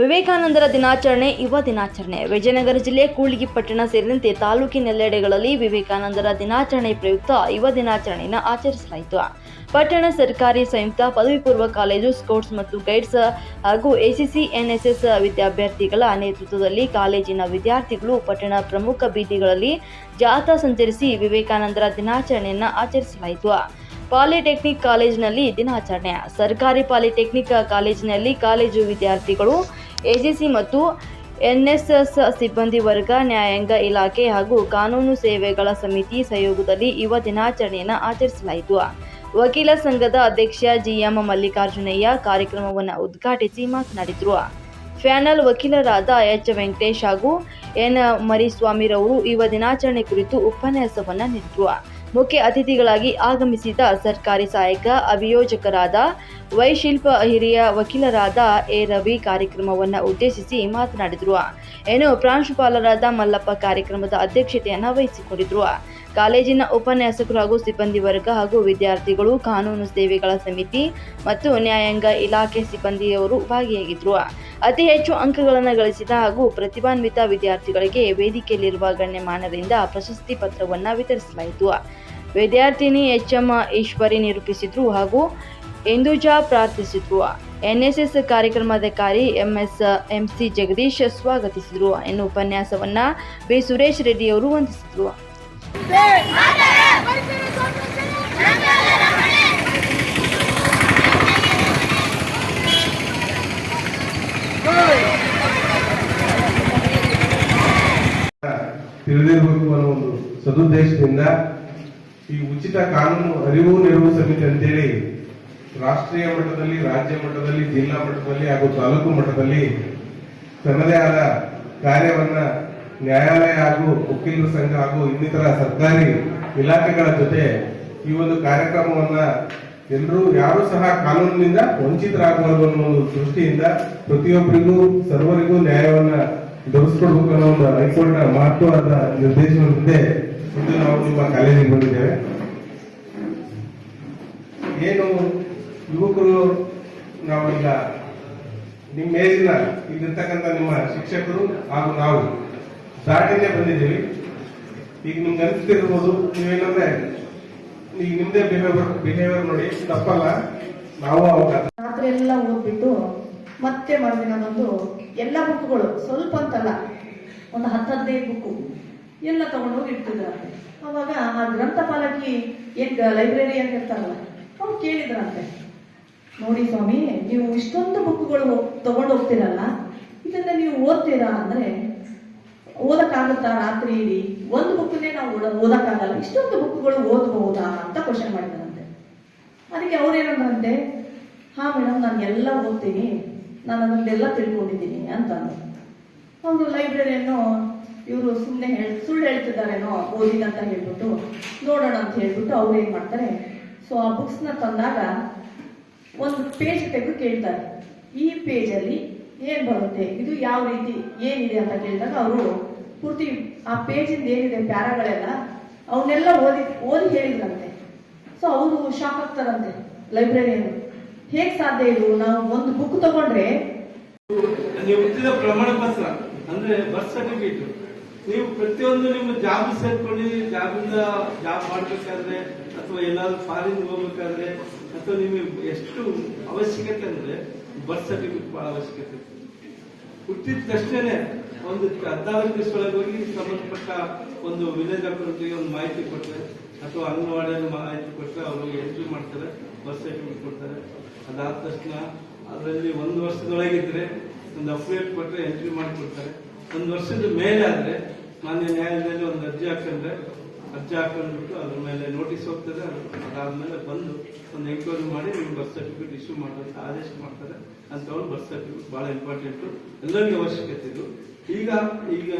ವಿವೇಕಾನಂದರ ದಿನಾಚರಣೆ ಯುವ ದಿನಾಚರಣೆ. ವಿಜಯನಗರ ಜಿಲ್ಲೆ ಕೂಳಿಗಿ ಪಟ್ಟಣ ಸೇರಿದಂತೆ ತಾಲೂಕಿನೆಲ್ಲೆಡೆಗಳಲ್ಲಿ ವಿವೇಕಾನಂದರ ದಿನಾಚರಣೆ ಪ್ರಯುಕ್ತ ಯುವ ದಿನಾಚರಣೆಯನ್ನು ಆಚರಿಸಲಾಯಿತು. ಪಟ್ಟಣ ಸರ್ಕಾರಿ ಸಂಯುಕ್ತ ಪದವಿ ಪೂರ್ವ ಕಾಲೇಜು, ಸ್ಕೌಟ್ಸ್ ಮತ್ತು ಗೈಡ್ಸ್ ಹಾಗೂ ಎಸಿಸಿ, ಎನ್ಎಸ್ಎಸ್ ವಿದ್ಯಾರ್ಥಿಗಳ ನೇತೃತ್ವದಲ್ಲಿ ಕಾಲೇಜಿನ ವಿದ್ಯಾರ್ಥಿಗಳು ಪಟ್ಟಣ ಪ್ರಮುಖ ಬೀದಿಗಳಲ್ಲಿ ಜಾಥಾ ಸಂಚರಿಸಿ ವಿವೇಕಾನಂದರ ದಿನಾಚರಣೆಯನ್ನು ಆಚರಿಸಲಾಯಿತು. ಪಾಲಿಟೆಕ್ನಿಕ್ ಕಾಲೇಜಿನಲ್ಲಿ ದಿನಾಚರಣೆ. ಸರ್ಕಾರಿ ಪಾಲಿಟೆಕ್ನಿಕ್ ಕಾಲೇಜಿನಲ್ಲಿ ಕಾಲೇಜು ವಿದ್ಯಾರ್ಥಿಗಳು ಎಸಿಸಿ ಮತ್ತು ಎನ್ಎಸ್ಎಸ್ ಸಿಬ್ಬಂದಿ ವರ್ಗ, ನ್ಯಾಯಾಂಗ ಇಲಾಖೆ ಹಾಗೂ ಕಾನೂನು ಸೇವೆಗಳ ಸಮಿತಿ ಸಹಯೋಗದಲ್ಲಿ ಯುವ ದಿನಾಚರಣೆಯನ್ನು ಆಚರಿಸಲಾಯಿತು. ವಕೀಲ ಸಂಘದ ಅಧ್ಯಕ್ಷ ಜಿಎಂ ಮಲ್ಲಿಕಾರ್ಜುನಯ್ಯ ಕಾರ್ಯಕ್ರಮವನ್ನು ಉದ್ಘಾಟಿಸಿ ಮಾತನಾಡಿದರು. ಫ್ಯಾನಲ್ ವಕೀಲರಾದ ಎಚ್. ವೆಂಕಟೇಶ್ ಹಾಗೂ ಎನ್. ಮರಿಸ್ವಾಮಿರವರು ಯುವ ದಿನಾಚರಣೆ ಕುರಿತು ಉಪನ್ಯಾಸವನ್ನು ನೀಡಿದರು. ಮುಖ್ಯ ಅತಿಥಿಗಳಾಗಿ ಆಗಮಿಸಿದ ಸರ್ಕಾರಿ ಸಹಾಯಕ ಅಭಿಯೋಜಕರಾದ ವೈಶಿಲ್ಪ ಹಿರಿಯ ವಕೀಲರಾದ ಎ ರವಿ ಕಾರ್ಯಕ್ರಮವನ್ನು ಉದ್ದೇಶಿಸಿ ಮಾತನಾಡಿದರು. ಏನು ಪ್ರಾಂಶುಪಾಲರಾದ ಮಲ್ಲಪ್ಪ ಕಾರ್ಯಕ್ರಮದ ಅಧ್ಯಕ್ಷತೆಯನ್ನು ವಹಿಸಿಕೊಂಡಿದ್ರು. ಕಾಲೇಜಿನ ಉಪನ್ಯಾಸಕರು ಹಾಗೂ ಸಿಬ್ಬಂದಿ ವರ್ಗ ಹಾಗೂ ವಿದ್ಯಾರ್ಥಿಗಳು ಕಾನೂನು ಸೇವೆಗಳ ಸಮಿತಿ ಮತ್ತು ನ್ಯಾಯಾಂಗ ಇಲಾಖೆ ಸಿಬ್ಬಂದಿಯವರು ಭಾಗಿಯಾಗಿದ್ದರು ಅತಿ ಹೆಚ್ಚು ಅಂಕಗಳನ್ನು ಗಳಿಸಿದ ಹಾಗೂ ಪ್ರತಿಭಾನ್ವಿತ ವಿದ್ಯಾರ್ಥಿಗಳಿಗೆ ವೇದಿಕೆಯಲ್ಲಿರುವ ಗಣ್ಯಮಾನರಿಂದ ಪ್ರಶಸ್ತಿ ಪತ್ರವನ್ನು ವಿತರಿಸಲಾಯಿತು. ವಿದ್ಯಾರ್ಥಿನಿ ಎಚ್ ಎಂ ಈಶ್ವರಿ ನಿರೂಪಿಸಿದ್ರು ಹಾಗೂ ಇಂದುಜಾ ಪ್ರಾರ್ಥಿಸಿದ್ರು. ಎನ್ಎಸ್ಎಸ್ ಕಾರ್ಯಕ್ರಮಾಧಿಕಾರಿ ಎಂಎಸ್ ಎಂಸಿ ಜಗದೀಶ್ ಸ್ವಾಗತಿಸಿದರು. ಎನ್ನು ಉಪನ್ಯಾಸವನ್ನ ಬಿ. ಸುರೇಶ್ ರೆಡ್ಡಿಯವರು ವಂದಿಸಿದರು. ತಿಳಿದಿರಬೇಕು ಅನ್ನೋ ಒಂದು ಸದುದ್ದೇಶದಿಂದ ಈ ಉಚಿತ ಕಾನೂನು ಅರಿವು ನೆರವು ಸಮಿತಿ ಅಂತೇಳಿ ರಾಷ್ಟ್ರೀಯ ಮಟ್ಟದಲ್ಲಿ, ರಾಜ್ಯ ಮಟ್ಟದಲ್ಲಿ, ಜಿಲ್ಲಾ ಮಟ್ಟದಲ್ಲಿ ಹಾಗೂ ತಾಲೂಕು ಮಟ್ಟದಲ್ಲಿ ತನ್ನದೇ ಆದ ಕಾರ್ಯವನ್ನ ನ್ಯಾಯಾಲಯ ಹಾಗೂ ವಕೀಲರ ಸಂಘ ಹಾಗೂ ಇನ್ನಿತರ ಸರ್ಕಾರಿ ಇಲಾಖೆಗಳ ಜೊತೆ ಈ ಒಂದು ಕಾರ್ಯಕ್ರಮವನ್ನ ಎಲ್ಲರೂ ಯಾರು ಸಹ ಕಾನೂನಿನಿಂದ ವಂಚಿತರಾಗಬಾರದು ಅನ್ನೋ ಒಂದು ದೃಷ್ಟಿಯಿಂದ ಪ್ರತಿಯೊಬ್ಬರಿಗೂ, ಸರ್ವರಿಗೂ ನ್ಯಾಯವನ್ನ ದೊರಕಿಸ್ಕೊಡ್ಬೇಕು ಅನ್ನೋ ಒಂದು ಹೈಕೋರ್ಟ್ನ ಮಹತ್ವದ ನಿರ್ದೇಶನದಂತೆ ಇಂದು ನಾವು ನಿಮ್ಮ ಕಾಲೇಜಿಗೆ ಬಂದಿದ್ದೇವೆ. ಏನು ಯುವಕರು ನಾವು ಇಲ್ಲ ನಿಮ್ಮ ಮೇಲಿನ ಇಲ್ಲಿರ್ತಕ್ಕಂಥ ನಿಮ್ಮ ಶಿಕ್ಷಕರು ಹಾಗೂ ನಾವು ದಾಟಿನೇ ಬಂದಿದ್ದೀವಿ. ಈಗ ನಿಮ್ಗೆ ಅನಿಸ್ತಿರ್ಬೋದು, ನೀವೇನಂದ್ರೆ ಈಗ ನಿಮ್ದೇ ಬಿಹೇವಿಯರ್ ಬಿಹೇವಿಯರ್ ನೋಡಿ, ತಪ್ಪಲ್ಲ. ನಾವು ಅವಕಾಶ ರಾತ್ರಿ ಎಲ್ಲ ಓದ್ಬಿಟ್ಟು ಮತ್ತೆ ಮರುದಿನ ಬಂದು ಎಲ್ಲ ಬುಕ್ಗಳು ಸ್ವಲ್ಪ ಅಂತಲ್ಲ, ಒಂದು ಹತ್ತು ಹದಿನೈದು ಬುಕ್ಕು ಎಲ್ಲ ತಗೊಂಡೋಗಿ ಇಡ್ತಿದ್ರಂತೆ ಅವಾಗ ಆ ಗ್ರಂಥಪಾಲಕಿ ಏನ್ ಲೈಬ್ರರಿ ಅಂತ ಇರ್ತಾರಲ್ಲ, ಅವ್ರು ಕೇಳಿದ್ರಂತೆ, ನೋಡಿ ಸ್ವಾಮಿ, ನೀವು ಇಷ್ಟೊಂದು ಬುಕ್ಗಳು ತಗೊಂಡು ಹೋಗ್ತೀರಲ್ಲ, ಇದನ್ನ ನೀವು ಓದ್ತೀರಾ? ಅಂದ್ರೆ ಓದಕ್ಕಾಗುತ್ತಾ ರಾತ್ರಿ ಇಡೀ ಒಂದು ಬುಕ್ನೇ ನಾವು ಓದ ಓದಕ್ಕಾಗಲ್ಲ. ಇಷ್ಟೊಂದು ಬುಕ್ಗಳು ಓದಬಹುದಾ ಅಂತ ಕ್ವಶನ್ ಮಾಡಿದಾರಂತೆ ಅದಕ್ಕೆ ಅವ್ರೇನಂದ್ರಂತೆ ಹಾ ಮೇಡಮ್ ನಾನು ಎಲ್ಲ ಓದ್ತೀನಿ. ನಾನು ಅದನ್ನೆಲ್ಲ ತಿಳ್ಕೊಂಡಿದ್ದೀನಿ ಅಂತ ಒಂದು ಲೈಬ್ರರಿಯನ್ನು ಇವರು ಸುಮ್ಮನೆ ಹೇಳಿ ಸುಳ್ಳು ಹೇಳ್ತಿದ್ದಾರೇನೋ ಓದಿದಂತ ಹೇಳ್ಬಿಟ್ಟು ನೋಡೋಣ ಅಂತ ಹೇಳ್ಬಿಟ್ಟು ಅವ್ರು ಏನ್ ಮಾಡ್ತಾರೆ? ಸೊ ಆ ಬುಕ್ಸ್ನ ತಂದಾಗ ಒಂದು ಪೇಜ್ ತೆಗೆದು ಕೇಳ್ತಾರೆ. ಈ ಪೇಜಲ್ಲಿ ಏನ್ ಬರುತ್ತೆ? ಇದು ಯಾವ ರೀತಿ ಏನಿದೆ ಅಂತ ಕೇಳಿದಾಗ ಅವರು ಪೂರ್ತಿ ಆ ಪೇಜಿಂದ ಏನಿದೆ ಪ್ಯಾರಾಗಳೆಲ್ಲ ಅವನ್ನೆಲ್ಲ ಓದಿ ಓದಿ ಹೇಳಿದ್ರಂತೆ. ಸೊ ಅವರು ಶಾಕ್ ಆಗ್ತಾರಂತೆ ಲೈಬ್ರರಿಯನ್ನು ಹೇಗ್ ಸಾಧ್ಯ ಇದು? ನಾವು ಒಂದು ಬುಕ್ ತಗೊಂಡ್ರೆ ಪ್ರಮಾಣ ಪತ್ರ ಅಂದ್ರೆ ಬರ್ತ್ ಸರ್ಟಿಫಿಕೇಟ್ ನೀವು ಪ್ರತಿಯೊಂದು ನಿಮ್ಮ ಜಾಬ್ ಸೇರ್ಕೊಂಡಿದ್ದೀರಿ ಜಾಬಿಂದ ಜಾಬ್ ಮಾಡ್ಬೇಕಾದ್ರೆ ಅಥವಾ ಎಲ್ಲಾದ್ರೂ ಫಾರಿನ್ ಹೋಗ್ಬೇಕಾದ್ರೆ ಅಥವಾ ನಿಮಗೆ ಎಷ್ಟು ಅವಶ್ಯಕತೆ ಅಂದ್ರೆ ಬರ್ತ್ ಸರ್ಟಿಫಿಕೇಟ್ ಬಹಳ ಅವಶ್ಯಕತೆ. ಹುಟ್ಟಿದ ತಕ್ಷಣ ಒಂದು ಹದಿನಾಲ್ಕು ದಿವಸದೊಳಗೆ ಹೋಗಿ ಸಂಬಂಧಪಟ್ಟ ಒಂದು ವಿಲೇಜ್ ಆಫೀಸರ್ಗೆ ಒಂದು ಮಾಹಿತಿ ಕೊಟ್ಟರೆ ಅಥವಾ ಅಂಗನವಾಡಿಯಲ್ಲಿ ಮಾಹಿತಿ ಕೊಟ್ಟರೆ ಅವರು ಎಂಟ್ರಿ ಮಾಡ್ತಾರೆ ಬರ್ತ್ ಸರ್ಟಿಫಿಕೇಟ್ ಕೊಡ್ತಾರೆ ಅದಾದ ತಕ್ಷಣ ಅದರಲ್ಲಿ ಒಂದು ವರ್ಷದೊಳಗಿದ್ರೆ ಒಂದು ಅಪ್ಡೇಟ್ ಕೊಟ್ಟರೆ ಎಂಟ್ರಿ ಮಾಡಿಕೊಡ್ತಾರೆ ಒಂದು ವರ್ಷದ ಮೇಲೆ ಆದ್ರೆ ಮಾನ್ಯ ನ್ಯಾಯಾಲಯದಲ್ಲಿ ಒಂದು ಅರ್ಜಿ ಹಾಕೊಂಡ್ರೆ ಅರ್ಜಿ ಹಾಕೊಂಡ್ಬಿಟ್ಟು ಅದ್ರ ಮೇಲೆ ನೋಟಿಸ್ ಹೋಗ್ತದೆ. ಅದು- ಅದಾದ್ಮೇಲೆ ಬಂದು ಒಂದು ಎಂಕ್ವೈರಿ ಮಾಡಿ ನಿಮ್ಗೆ ಬರ್ತ್ ಸರ್ಟಿಫಿಕೇಟ್ ಇಶ್ಯೂ ಮಾಡೋದು ಆದೇಶ ಮಾಡ್ತಾರೆ. ಅಂತವ್ರು ಬರ್ತ್ ಸರ್ಟಿಫಿಕೇಟ್ ಬಹಳ ಇಂಪಾರ್ಟೆಂಟ್ ಎಲ್ಲರಿಗೂ ಅವಶ್ಯಕತೆ ಇದು. ಈಗ ಈಗ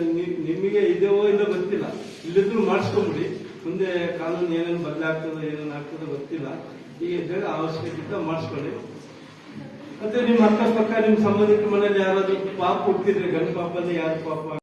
ನಿಮಗೆ ಇದೆಯೋ ಇಲ್ಲೋ ಗೊತ್ತಿಲ್ಲ. ಇಲ್ಲಿದ್ರು ಮಾಡಿಸ್ಕೊಂಬಿಡಿ. ಮುಂದೆ ಕಾನೂನು ಏನೇನು ಬದಲಾಗ್ತದೋ ಏನೇನು ಆಗ್ತದೋ ಗೊತ್ತಿಲ್ಲ. ಈಗ ಇದ್ದಾಗ ಅವಶ್ಯಕತೆ ಮಾಡಿಸ್ಕೊಳ್ಳಿ. ಮತ್ತೆ ನಿಮ್ಮ ಅಕ್ಕಪಕ್ಕ ನಿಮ್ಮ ಸಂಬಂಧಿಕ ಮನೇಲಿ ಯಾರಾದ್ರೂ ಪಾಪ ಹುಟ್ಟಿದ್ರೆ ಗಂಡು ಪಾಪಲ್ಲಿ ಯಾರು ಪಾಪ